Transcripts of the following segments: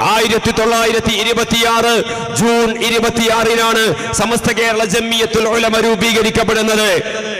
ആയിരത്തി തൊള്ളായിരത്തി ഇരുപത്തിയാറ് ജൂൺ ഇരുപത്തിയാറിനാണ് സമസ്ത കേരള ജമ്മിയത്തുൽ ഉലമ രൂപീകരിക്കപ്പെടുന്നത്.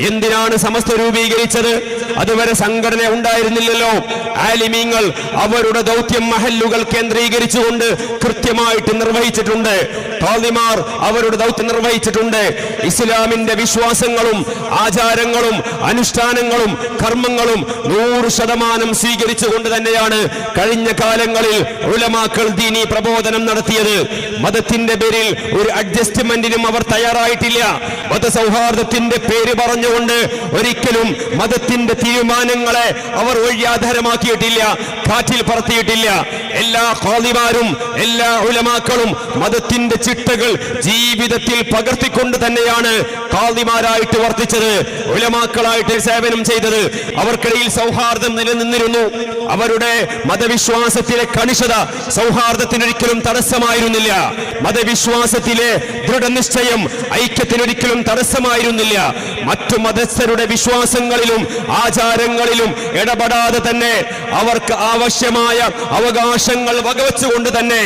എന്തിനാണ് സമസ്ത രൂപീകരിച്ചത്? അതുവരെ സംഘടന ഉണ്ടായിരുന്നില്ലല്ലോ. ആലിമീങ്ങൾ അവരുടെ ദൗത്യം മഹല്ലുകൾ കേന്ദ്രീകരിച്ചുകൊണ്ട് കൃത്യമായിട്ട് നിർവഹിച്ചിട്ടുണ്ട്. താലിമാർ അവരുടെ ദൗത്യം നിർവഹിച്ചിട്ടുണ്ട്. ഇസ്ലാമിന്റെ വിശ്വാസങ്ങളും ആചാരങ്ങളും അനുഷ്ഠാനങ്ങളും കർമ്മങ്ങളും നൂറ് ശതമാനം സ്വീകരിച്ചുകൊണ്ട് തന്നെയാണ് കഴിഞ്ഞ കാലങ്ങളിൽ ഉലമാക്കൾ ദീനി പ്രബോധനം നടത്തിയത്. മതത്തിന്റെ പേരിൽ ഒരു അഡ്ജസ്റ്റ്മെന്റിനും അവർ തയ്യാറായിട്ടില്ല. മതസൗഹാർദ്ദത്തിന്റെ പേര് പറഞ്ഞുകൊണ്ട് ഒരിക്കലും മതത്തിന്റെ തീരുമാനങ്ങളെ അവർ ഒഴിയാധാരമാക്കിയിട്ടില്ല കാറ്റിൽ പറത്തിയിട്ടില്ല. എല്ലാ കോതിമാരും എല്ലാ ഉലമാക്കളും മതത്തിന്റെ ചിട്ടകൾ ജീവിതത്തിൽ പകർത്തിക്കൊണ്ട് തന്നെയാണ് കാതിമാരായിട്ട് വർത്തിച്ചത് ഉലമാക്കളായിട്ട് സേവനം ചെയ്തത്. അവർക്കിടയിൽ സൗഹാർദ്ദം നിലനിന്നിരുന്നു. അവരുടെ മതവിശ്വാസത്തിലെ കണിശത സൗഹാർദ്ദത്തിനൊരിക്കലും തടസ്സമായിരുന്നില്ല. മതവിശ്വാസത്തിലെ ദൃഢനിശ്ചയം ഐക്യത്തിനൊരിക്കലും തടസ്സമായിരുന്നില്ല. മറ്റു മതസ്ഥരുടെ വിശ്വാസങ്ങളിലും ആചാരങ്ങളിലും ഇടപെടാതെ തന്നെ അവർക്ക് ആവശ്യമായ അവകാശങ്ങൾ വകവെച്ചുകൊണ്ട് തന്നെ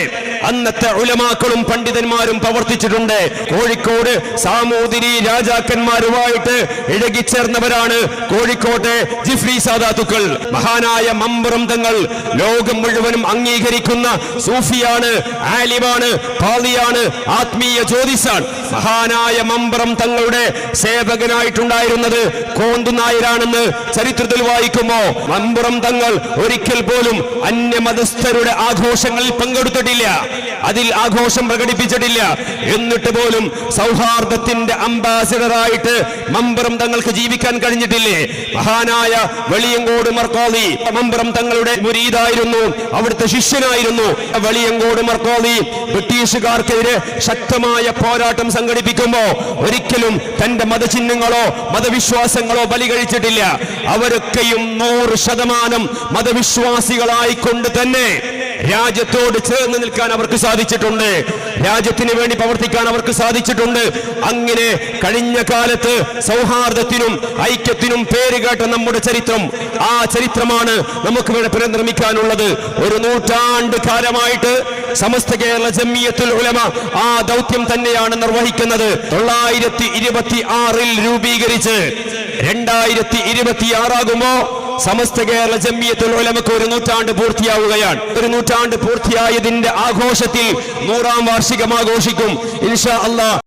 അന്നത്തെ ഉലമാക്കളും പണ്ഡിതന്മാരും പ്രവർത്തിച്ചിട്ടുണ്ട്. കോഴിക്കോട് സാമൂതിരി രാജാക്കന്മാരുമായിട്ട് ഇഴകിച്ചേർന്നവരാണ് കോഴിക്കോട്ടെ ജിഫ്രി സാദാത്തുക്കൾ. മഹാനായ മമ്പുറം തങ്ങൾ ലോകം മുഴുവനും അംഗീകരിക്കുന്ന സൂഫിയാണ് ആലിമാണ് പാളിയാണ് ആത്മീയ ജ്യോതിസാണ്. മഹാനായ മമ്പുറം തങ്ങളുടെ സേവകനായിട്ടുണ്ടായിരുന്നത് കോന്തുനായരാണെന്ന് ചരിത്രത്തിൽ വായിക്കുമോ? മമ്പുറം തങ്ങൾ ഒരിക്കൽ പോലും അന്യമതസ്ഥരുടെ ആഘോഷങ്ങളിൽ പങ്കെടുത്തിട്ടില്ല. അതിൽ ആഘോഷം പ്രകടിപ്പിച്ചിട്ടില്ല. എന്നിട്ട് പോലും സൗഹാർദ്ദത്തിന്റെ അംബാസിഡറായിട്ട് മമ്പറം തങ്ങൾക്ക് ജീവിക്കാൻ കഴിഞ്ഞിട്ടില്ലേ? മഹാനായ വെളിയങ്കോട് മർക്കോളി മമ്പറം തങ്ങളുടെ മുരീതായിരുന്നു. അവിടുത്തെ ശിഷ്യനായിരുന്നു. വെളിയങ്കോട് മർക്കോളി ബ്രിട്ടീഷുകാർക്കെതിരെ ശക്തമായ പോരാട്ടം സംഘടിപ്പിക്കുമ്പോ ഒരിക്കലും തന്റെ മതചിഹ്നങ്ങളോ മതവിശ്വാസങ്ങളോ ബലി കഴിച്ചിട്ടില്ല അവരൊക്കെയും നൂറ് ശതമാനം മതവിശ്വാസികളായിക്കൊണ്ട് തന്നെ രാജ്യത്തോട് ചേർന്ന് നിൽക്കാൻ അവർക്ക് സാധിച്ചിട്ടുണ്ട്. രാജ്യത്തിന് വേണ്ടി പ്രവർത്തിക്കാൻ അവർക്ക് സാധിച്ചിട്ടുണ്ട്. അങ്ങനെ കഴിഞ്ഞ കാലത്ത് സൗഹാർദ്ദത്തിനും ഐക്യത്തിനും പേര് കേട്ട നമ്മുടെ ചരിത്രം ആ ചരിത്രമാണ് നമുക്ക് ഇവിടെ പുനർനിർമ്മിക്കാനുള്ളത്. ഒരു നൂറ്റാണ്ട് കാലമായിട്ട് സമസ്ത കേരള ജമ്മിയത്തുൽ ഉലമ ആ ദൗത്യം തന്നെയാണ് നിർവഹിക്കുന്നത്. തൊള്ളായിരത്തി ഇരുപത്തി ആറിൽ രൂപീകരിച്ച് രണ്ടായിരത്തി ഇരുപത്തി ആറാകുമ്പോ സമസ്ത കേരള ജമ്മിയത്തുൽ ഉലമക്ക് ഒരു നൂറ്റാണ്ട് പൂർത്തിയാവുകയാണ്. ഒരു നൂറ്റാണ്ട് പൂർത്തിയായതിന്റെ ആഘോഷത്തിൽ നൂറാം വാർഷികം ആഘോഷിക്കും. ഇൻഷാ അള്ളാഹ്